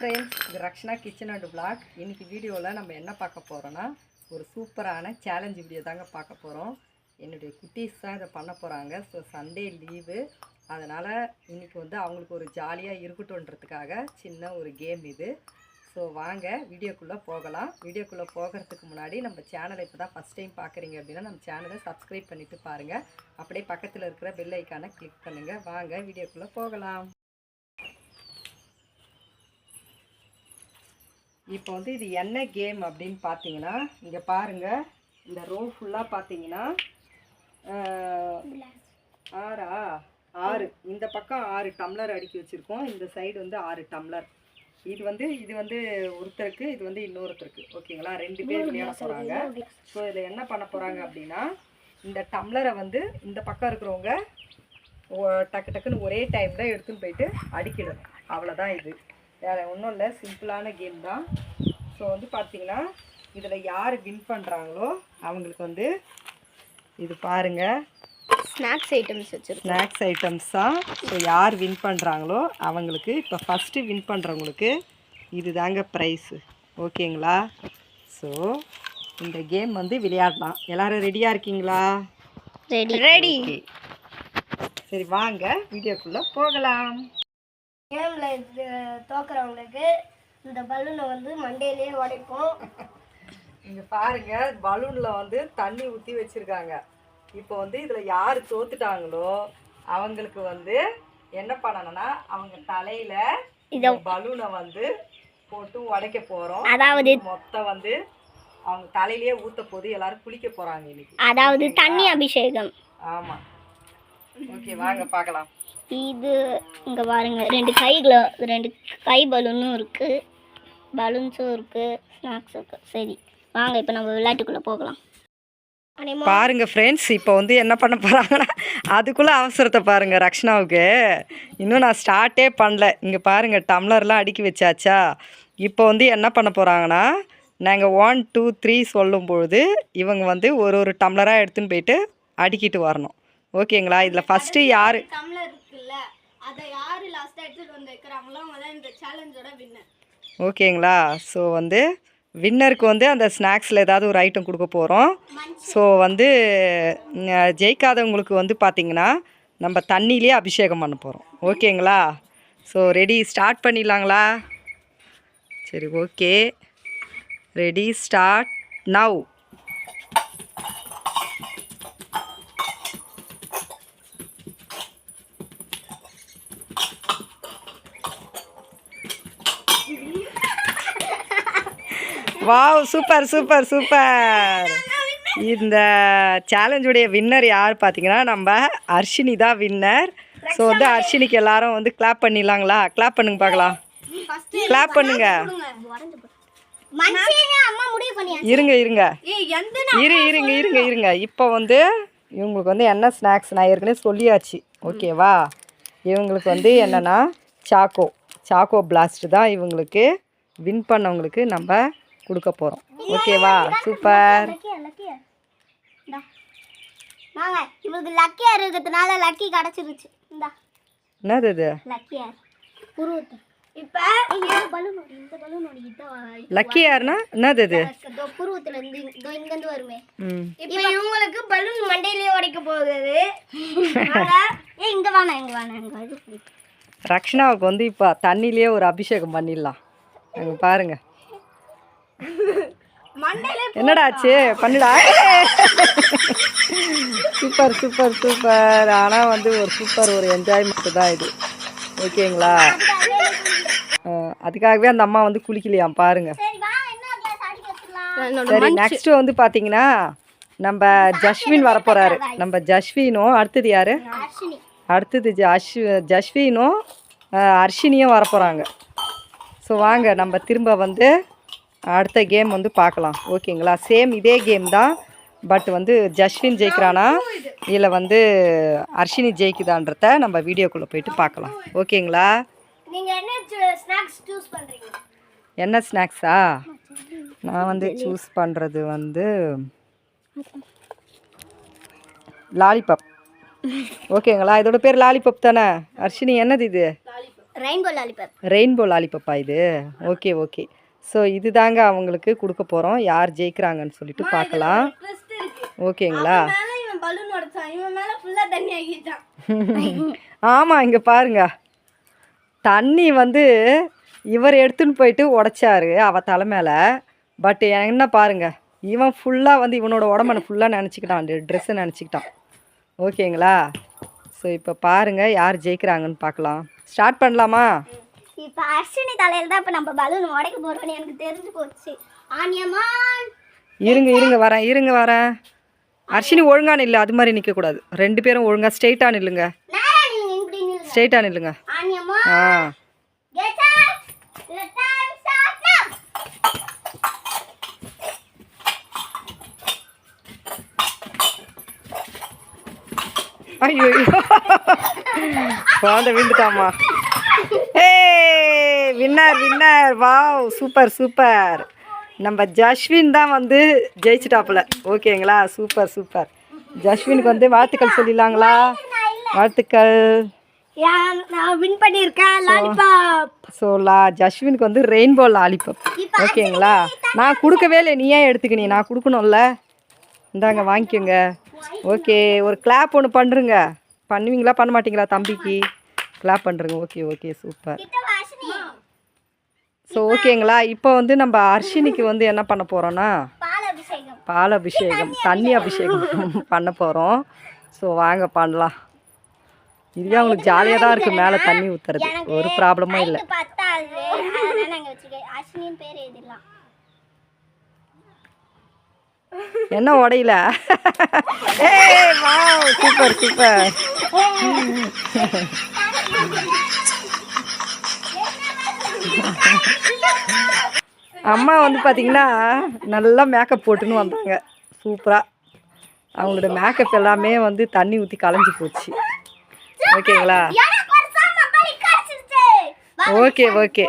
Friends இது Rakshana kitchen and black இன்றைக்கி வீடியோவில் நம்ம என்ன பார்க்க போகிறோன்னா ஒரு சூப்பரான சேலஞ்ச் வீடியோ தாங்க பார்க்க போகிறோம் என்னுடைய குட்டீஸ் தான் இதை பண்ண போகிறாங்க ஸோ சண்டே லீவு அதனால் இன்றைக்கி வந்து அவங்களுக்கு ஒரு ஜாலியாக இருக்கட்டும்ன்றதுக்காக சின்ன ஒரு கேம் இது. ஸோ வாங்க வீடியோக்குள்ளே போகலாம். வீடியோக்குள்ளே போகிறதுக்கு முன்னாடி நம்ம சேனலை இப்போ தான் ஃபஸ்ட் டைம் பார்க்குறீங்க அப்படின்னா நம்ம சேனலை சப்ஸ்கிரைப் பண்ணிவிட்டு பாருங்கள் அப்படியே பக்கத்தில் இருக்கிற பெல் ஐக்கானை கிளிக் பண்ணுங்கள் வாங்க வீடியோக்குள்ளே போகலாம். இப்போ வந்து இது என்ன கேம் அப்படின்னு பார்த்தீங்கன்னா இங்கே பாருங்கள் இந்த ரோ ஃபுல்லாக பார்த்தீங்கன்னா ஆறா? ஆறு. இந்த பக்கம் ஆறு டம்ளர் அடுக்கி வச்சுருக்கோம். இந்த சைடு வந்து ஆறு டம்ளர் இது வந்து இது வந்து ஒருத்தருக்கு இது வந்து இன்னொருத்தருக்கு. ஓகேங்களா ரெண்டு பேர் விளையாட போகிறாங்க ஸோ இதில் என்ன பண்ண போகிறாங்க அப்படின்னா இந்த டம்ளரை வந்து இந்த பக்கம் இருக்கிறவங்க டக்கு டக்குன்னு ஒரே டைமில் எடுத்துன்னு போயிட்டு அடிக்கிடணும். அவ்வளோதான் இது. வேறு ஒன்றும் இல்லை சிம்பிளான கேம் தான். ஸோ வந்து பார்த்தீங்கன்னா இதில் யார் வின் பண்ணுறாங்களோ அவங்களுக்கு வந்து இது பாருங்கள் ஸ்நாக்ஸ் ஐட்டம்ஸ் வச்சிருக்கோம். ஸ்நாக்ஸ் ஐட்டம்ஸ் தான் ஸோ யார் வின் பண்ணுறாங்களோ அவங்களுக்கு இப்போ ஃபஸ்ட்டு வின் பண்ணுறவங்களுக்கு இது தாங்க ப்ரைஸு ஓகேங்களா? ஸோ இந்த கேம் வந்து விளையாடலாம். எல்லாரும் ரெடியாக இருக்கீங்களா? ரெடி ரெடி சரி வாங்க. வீடியோக்குள்ளே போகலாம். கேம்ல தோக்குறவங்களுக்கு இந்த பலூனை வந்து மண்டையிலேயே உடைப்போம் இங்கே பாருங்க பலூனில் வந்து தண்ணி ஊற்றி வச்சுருக்காங்க. இப்போ வந்து இதில் யார் தோத்துட்டாங்களோ அவங்களுக்கு வந்து என்ன பண்ணணும்னா அவங்க தலையில் பலூனை வந்து போட்டு உடைக்க போகிறோம் அதாவது மொத்தம் வந்து அவங்க தலையிலேயே ஊற்ற போது எல்லாரும் குளிக்க போகிறாங்க இன்னைக்கு. அதாவது தண்ணி அபிஷேகம். ஆமாம் ஓகே வாங்க பார்க்கலாம். இது இங்க பாருங்க. ரெண்டு கைகள ரெண்டு கை பலூனும் இருக்கு. பலூன்ஸும் இருக்கு. ஸ்நாக்ஸ் இருக்கு. சரி வாங்க இப்போ நம்ம விளையாட்டுக்குள்ள போகலாம். பாருங்க ஃப்ரெண்ட்ஸ் இப்போ வந்து என்ன பண்ண போகிறாங்கன்னா அதுக்குள்ளே அவசரத்தை பாருங்க ரக்ஷனாவுக்கு. இன்னும் நான் ஸ்டார்ட்டே பண்ணல. இங்கே பாருங்க டம்ளர்லாம் அடுக்கி வச்சாச்சா? இப்போ வந்து என்ன பண்ண போகிறாங்கன்னா நாங்கள் ஒன் டூ த்ரீ சொல்லும்பொழுது இவங்க வந்து ஒரு ஒரு டம்ளராக எடுத்துன்னு போயிட்டு அடுக்கிட்டு வரணும். ஓகேங்களா இதில் ஃபஸ்ட்டு யார் அதை யாரு லாஸ்டா எடுத்துட்டு வந்து வைக்கிறாங்களோ அவங்க தான் இந்த சேலஞ்சோட வின்னர் ஓகேங்களா? ஸோ வந்து வின்னருக்கு வந்து அந்த ஸ்நாக்ஸில் ஏதாவது ஒரு ஐட்டம் கொடுக்க போகிறோம் ஸோ வந்து ஜெயிக்காதவங்களுக்கு வந்து பார்த்திங்கன்னா நம்ம தண்ணியிலே அபிஷேகம் பண்ண போகிறோம் ஓகேங்களா? ஸோ ரெடி ஸ்டார்ட் பண்ணிடலாங்களா? சரி okay ready start now wow super super super இந்த சேலஞ்சுடைய வின்னர் யார் பார்த்தீங்கன்னா நம்ம அர்ஷினி தான் வின்னர் ஸோ வந்து அர்ஷினிக்கு எல்லாரும் வந்து கிளாப் பண்ணிடலாங்களா? கிளாப் பண்ணுங்க பார்க்கலாம். கிளாப் பண்ணுங்க. இருங்க இருங்க. இரு இருங்க இருங்க இருங்க. இப்போ வந்து இவங்களுக்கு வந்து என்ன ஸ்நாக்ஸ் நான் ஏற்கனவே சொல்லியாச்சு. ஓகேவா இவங்களுக்கு வந்து என்னென்னா சாக்கோ சாக்கோ பிளாஸ்ட் தான் இவங்களுக்கு வின் பண்ணவங்களுக்கு நம்ம கொடுக்க போகிறோம் ஓகேவா? சூப்பர். இவளுக்கு லக்கியா இருக்கிறதுனால லக்கி கிடைச்சிருச்சு. இந்தா. என்னது இது? இப்போ பலூன் இந்த பலூன் ஓடிக்கிட்டு லக்கி யாருன்னா? என்னது இது? புருவத்துல இருந்து இதோ இங்க இருந்து வருமே. ம். இப்போ இவங்களுக்கு பலூன் மண்டையிலேயே உடைக்க போகுது. ஏ இங்க வாணா இங்க வாணா இங்க இது பிடிக்கும். ரக்ஷனாவுக்கு வந்து இப்போ தண்ணியிலேயே ஒரு அபிஷேகம் பண்ணிடலாம். அங்கே பாருங்க. மண்டையில என்னடா ஆச்சு பண்ணுடா. Super super super. ஆனால் வந்து ஒரு சூப்பர் ஒரு என்ஜாய்மெண்ட் தான் இது. ஓகேங்களா? அதுக்காகவே அந்த அம்மா வந்து குளிக்கலையாம் பாருங்க. சரி நெக்ஸ்ட் வந்து பார்த்தீங்கன்னா நம்ம ஜஸ்வின் வரப்போறாரு. நம்ம ஜஸ்வினும் அடுத்தது யாரு? அர்ஷினி. அடுத்தது ஜஷ் ஜஸ்வினும் அர்ஷினியும் வரப்போகிறாங்க ஸோ வாங்க நம்ம திரும்ப வந்து அடுத்த கேம் வந்து பார்க்கலாம். ஓகேங்களா? சேம் இதே கேம் தான். பட் வந்து ஜஸ்வின் ஜெயிக்கிறானா? இல்லை வந்து அர்ஷினி ஜெயிக்குதான்றத நம்ம வீடியோக்குள்ளே போயிட்டு பார்க்கலாம். ஓகேங்களா? என்ன ஸ்நாக்ஸா நான் வந்து சூஸ் பண்ணுறது வந்து லாலிபாப். ஓகேங்களா? இதோட பேர் லாலிபாப் தானே? அர்ஷினி என்னது இது? ரெயின்போ லாலிபாப் ரெயின்போ லாலிபப்பா இது? Okay okay. ஸோ இதுதாங்க அவங்களுக்கு கொடுக்க போகிறோம் யார் ஜெயிக்கிறாங்கன்னு சொல்லிட்டு பார்க்கலாம் ஓகேங்களா? ஆமாம் இங்கே பாருங்க. தண்ணி வந்து இவர் எடுத்துன்னு போயிட்டு உடைச்சாரு அவ தலை மேலே. பட் என்ன பாருங்க இவன் ஃபுல்லாக வந்து இவனோட உடம்பனை ஃபுல்லாக நினச்சிக்கிட்டான். ட்ரெஸ்ஸை நினச்சிக்கிட்டான். ஓகேங்களா? ஸோ இப்போ பாருங்க யார் ஜெயிக்கிறாங்கன்னு பார்க்கலாம் ஸ்டார்ட் பண்ணலாமா? இப்ப அர்ஷினி தலையில தான் இப்ப நம்ம பலூன் உடைக்க போறோம்னு எனக்கு தெரிஞ்சு போச்சு. ஆனியமான் இருங்க இருங்க வரேன் இருங்க வரேன். அர்ஷினி ஒழுங்கா நில்லு அது மாதிரி நிற்கக்கூடாது ரெண்டு பேரும் ஒழுங்கா ஸ்ட்ரெயிட்டாக நில்லுங்க. ஸ்ட்ரெயிட்டாக நில்லுங்க. ஆ! ஐயோ குழந்தை விழுந்துட்டாமா winner winner wow super super நம்ம ஜஸ்வின் தான் வந்து ஜெயிச்சிட்டாப்புல. ஓகேங்களா சூப்பர் சூப்பர் ஜஸ்வினுக்கு வந்து வாழ்த்துக்கள் சொல்லிடலாங்களா? வாழ்த்துக்கள். வின் பண்ணியிருக்கேன் ஸோ லா ஜஸ்வினுக்கு வந்து ரெயின்போ லாலிபப் ஓகேங்களா நான் கொடுக்கவே இல்லை நீ ஏன் எடுத்துக்கினி. நான் கொடுக்கணும்ல. இந்தாங்க வாங்கிக்கோங்க. ஓகே ஒரு கிளாப் ஒன்று பண்ணுறங்க பண்ணுவீங்களா? பண்ண மாட்டீங்களா தம்பிக்கு? கிளாப் பண்ணுறங்க ஓகே ஓகே சூப்பர் ஸோ ஓகேங்களா? இப்போ வந்து நம்ம அர்ஷினிக்கு வந்து என்ன பண்ண போகிறோன்னா பால் அபிஷேகம் தண்ணி அபிஷேகம். பண்ண போகிறோம் ஸோ வாங்க பண்ணலாம். இதுவே அவங்களுக்கு ஜாலியாக தான் இருக்குது மேலே தண்ணி ஊற்றுறது ஒரு ப்ராப்ளமும் இல்லை. என்ன உடையில? சூப்பர் சூப்பர் அம்மா வந்து பார்த்தீங்கன்னா நல்லா மேக்கப் போட்டுன்னு வந்தாங்க. சூப்பராக அவங்களோட மேக்கப் எல்லாமே வந்து தண்ணி ஊற்றி கலைஞ்சு போச்சு. ஓகேங்களா? Okay okay.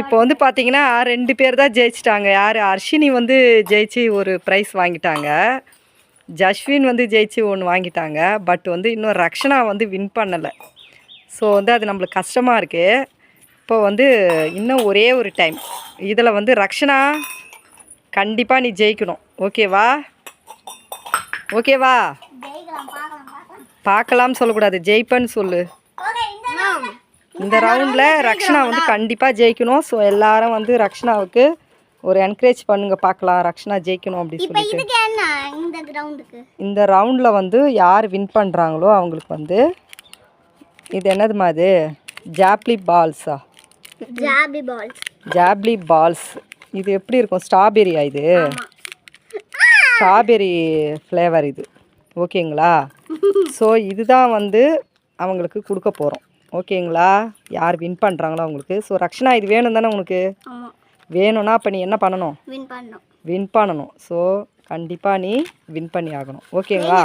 இப்போ வந்து பார்த்தீங்கன்னா ரெண்டு பேர் தான் ஜெயிச்சிட்டாங்க. யார்? அர்ஷினி வந்து ஜெயிச்சு ஒரு ப்ரைஸ் வாங்கிட்டாங்க. ஜஸ்வின் வந்து ஜெயிச்சு ஒன்று வாங்கிட்டாங்க. பட் வந்து இன்னும் ரக்ஷனா வந்து வின் பண்ணலை. ஸோ வந்து அது நம்மளுக்கு கஷ்டமாக இருக்குது இப்போ வந்து இன்னும் ஒரே ஒரு டைம் இதில் வந்து ரக்ஷனா கண்டிப்பாக நீ ஜெயிக்கணும். ஓகேவா ஓகேவா பார்க்கலாம்னு சொல்லக்கூடாது. ஜெயிப்பேன்னு சொல்லு. இந்த ரவுண்டில் ரக்ஷனா வந்து கண்டிப்பாக ஜெயிக்கணும். ஸோ எல்லாரும் வந்து ரக்ஷனாவுக்கு ஒரு என்கரேஜ் பண்ணுங்க. பார்க்கலாம். ரக்ஷனா ஜெயிக்கணும் அப்படின்னு சொல்லிட்டு. இந்த ரவுண்டில் வந்து யார் வின் பண்ணுறாங்களோ அவங்களுக்கு வந்து இது என்னதுமா இது ஜாப்லி பால்ஸா ஜாபி பால்ஸ் ஜாப்லி பால்ஸ் இது எப்படி இருக்கும்? ஸ்ட்ராபெரியா இது? ஸ்ட்ராபெரி ஃப்ளேவர் இது. ஓகேங்களா ஸோ இதுதான் வந்து அவங்களுக்கு கொடுக்க போகிறோம் ஓகேங்களா யார் வின் பண்ணுறாங்களோ அவங்களுக்கு. ஸோ ரக்ஷனா இது வேணும் தானே உனக்கு? வேணும்னா அப்போ நீ என்ன பண்ணணும்? வின் பண்ணணும். ஸோ கண்டிப்பாக நீ வின் பண்ணி ஆகணும். ஓகேங்களா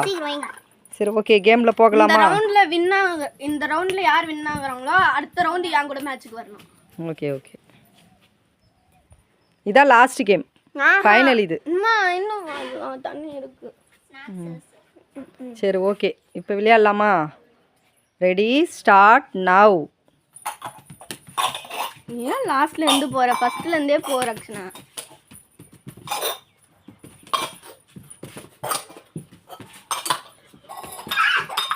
சரி ஓகே கேமில் போகலாமா? ரவுண்ட்ல வின் ஆக இந்த ரவுண்ட்ல யார் வின் ஆகுறாங்களோ அடுத்த ரவுண்ட் என் கூட மேட்ச்சுக்கு வரணும். ஓகே ஓகே இதான் லாஸ்ட் கேம் ஃபைனல் இது. அம்மா இன்னும் தண்ணி இருக்கு. சரி ஓகே இப்போ விளையாடலாமா? ரெடி ஸ்டார்ட் நவ் ஏன் லாஸ்ட்ல இருந்து போற? ஃபர்ஸ்ட்ல இருந்தே போ Rakshana.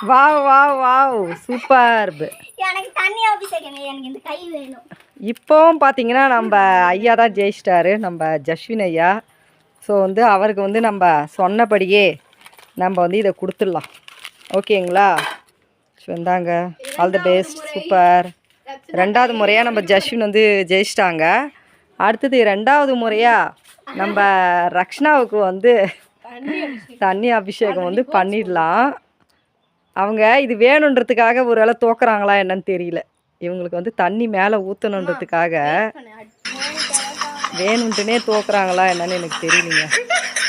Wow wow wow superb எனக்கு தண்ணி அபிஷேகம் எனக்கு இந்த கை வேணும். இப்போவும் பார்த்தீங்கன்னா நம்ம ஐயா தான் ஜெயிச்சிட்டாரு நம்ம ஜஸ்வின் ஐயா. ஸோ வந்து அவருக்கு வந்து நம்ம சொன்னபடியே நம்ம வந்து இதை கொடுத்துடலாம். ஓகேங்களா? ஸோ இந்தாங்க. ஆல் தி பெஸ்ட் சூப்பர் ரெண்டாவது முறையாக நம்ம ஜஸ்வின் வந்து ஜெயிச்சிட்டாங்க. அடுத்தது ரெண்டாவது முறையாக நம்ம ரக்ஷனாவுக்கு வந்து தண்ணி அபிஷேகம் வந்து பண்ணிடலாம். அவங்க இது வேணுன்றதுக்காக ஒரு வேளை தோக்குறாங்களா என்னன்னு தெரியல. இவங்களுக்கு வந்து தண்ணி மேலே ஊற்றணுன்றதுக்காக வேணுன்ட்டுனே தோக்குறாங்களா என்னன்னு எனக்கு தெரியலைங்க.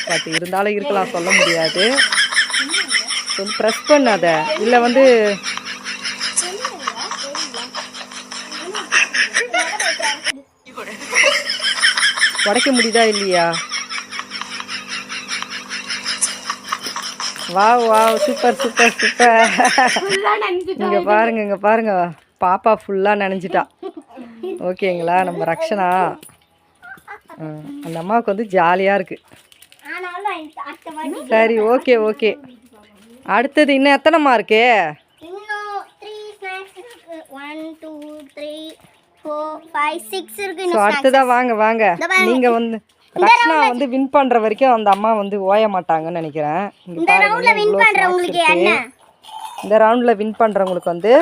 பட் இருந்தாலும் இருக்கலாம் சொல்ல முடியாது. கொஞ்சம் ப்ரெஸ் பண்ணாத. இல்லை வந்து உடைக்க முடியுதா இல்லையா? Wow wow super super super. இங்க பாருங்க இங்க பாருங்க. பாப்பா ஃபுல்லாக நனைஞ்சிட்டா. ஓகேங்களா? நம்ம ரக்ஷனா? அந்த அம்மாவுக்கு வந்து ஜாலியாக இருக்குது சரி ஓகே ஓகே. அடுத்தது இன்னும் எத்தனைம்மா இருக்கு? இன்னும் த்ரீ ஸ்நாக்ஸ் இருக்கு. One two three four five six இருக்கு ஸோ இன்னும் அடுத்ததா வாங்க வாங்க. நீங்கள் வந்து ரக்ஷனா வந்து வின் பண்ணுற வரைக்கும் அந்த அம்மா வந்து ஓய மாட்டாங்கன்னு நினைக்கிறேன். இந்த ரவுண்ட்ல வின் பண்றவங்களுக்கு என்ன. இந்த ரவுண்டில் வின் பண்ணுறவங்களுக்கு வந்து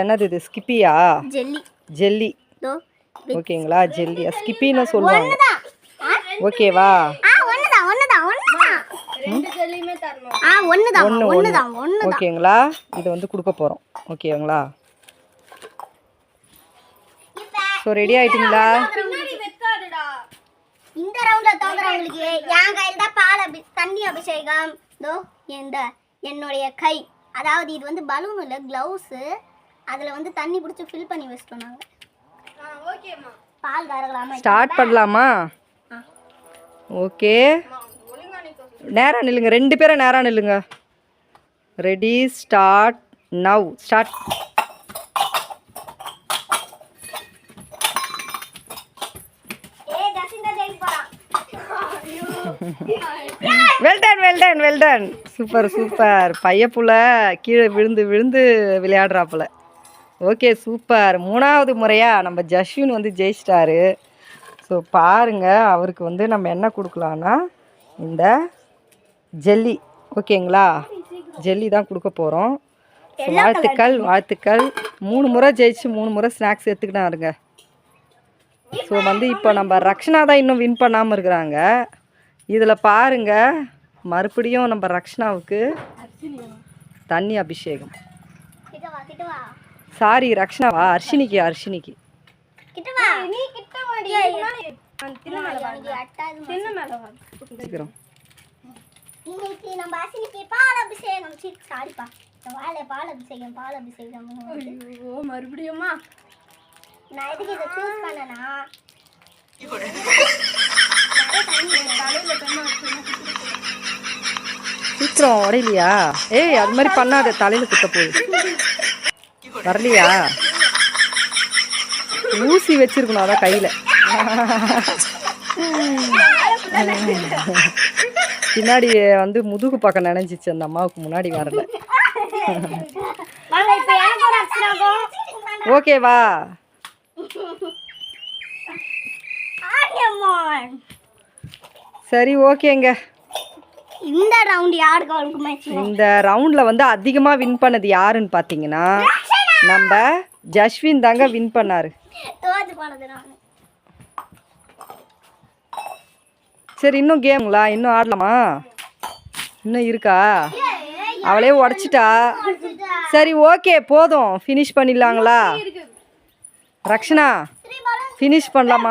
என்னது இது ஸ்கிப்பியா? ஜெல்லி. ஜெல்லி. ஓகேங்களா? ஜெல்லி. ஸ்கிப்பின்னு சொல்லுவாங்க. ஓகேவா ஓகேங்களா? இதை வந்து கொடுக்க போகிறோம் ஓகேங்களா? ஸோ ரெடி ஆயிட்டீங்களா? இந்த ரவுண்ட்ல தோக்குறவங்களுக்கு என் கையில் தான் பால் அபி தண்ணி அபிஷேகம். தோ இந்த என்னுடைய கை. அதாவது இது வந்து பலூன் இல்லை க்ளவுஸு அதில் வந்து தண்ணி பிடிச்சி ஃபில் பண்ணி வச்சிட்டோம் நாங்கள் பால் கறகலாமா ஸ்டார்ட் பண்ணலாமா? ஓகே ஒழுங்கா நிக்கோ. நேரா நில்லுங்க. ரெண்டு பேரும் நேரா நில்லுங்க. ரெடி ஸ்டார்ட் நவ் ஸ்டார்ட் ஏ ஜசிந்தா ஜெயிக்க போகிறான் well done well done well done super super பையப்புல கீழே விழுந்து விழுந்து விளையாடுறாப்புல ஓகே சூப்பர். மூணாவது முறையாக நம்ம ஜஸ்வின் வந்து ஜெயிச்சிட்டாரு. ஸோ பாருங்க அவருக்கு வந்து நம்ம என்ன கொடுக்கலான்னா இந்த ஜெல்லி. ஓகேங்களா? ஜெல்லி தான் கொடுக்க போகிறோம் வாழ்த்துக்கள் வாழ்த்துக்கள். மூணு முறை ஜெயிச்சு மூணு முறை ஸ்நாக்ஸ் எடுத்துக்கிட்டாருங்க ஸோ வந்து இப்போ நம்ம ரக்ஷனா தான் இன்னும் வின் பண்ணாமல் இருக்கிறாங்க. இதில் பாருங்க மறுபடியும் நம்ம ரக்ஷனாவுக்கு தண்ணி அபிஷேகம். சாரி ரக்ஷனாவா அர்ஷினிக்கு அர்ஷினிக்கு இன்னைக்கு நம்ம அசினிக்கு பால் அபிஷேகம் சாரிப்பா வாழை பால் அபிஷேகம் பால் அபிஷேகம் ஐயோ மறுபடியுமா? நான் எதுக்கு இதை சூஸ் பண்ணனா தலையில பெண்ணை வச்சுன்னா சீக்கிரம் உடையலையா? ஏய் அது மாதிரி பண்ணாத. தலையில் குத்த போகுது வரலையா? ஊசி வச்சிருக்கணும் அதான் கையில். பின்னாடி வந்து முதுகு பக்கம் நினைஞ்சிச்சு அந்த அம்மாவுக்கு முன்னாடி வரல. ஓகேவா சரி ஓகேங்க இந்த ரவுண்ட் யாருக்கு இந்த ரவுண்டில் வந்து அதிகமாக வின் பண்ணது யாருன்னு பார்த்தீங்கன்னா நம்ம ஜஸ்வின் தாங்க வின் பண்ணாரு. சரி இன்னும் கேமுங்களா இன்னும் ஆடலாமா? இன்னும் இருக்கா? அவளே உடச்சிட்டா? சரி ஓகே போதும். ஃபினிஷ் பண்ணிடலாங்களா? ரக்ஷனா ஃபினிஷ் பண்ணலாமா?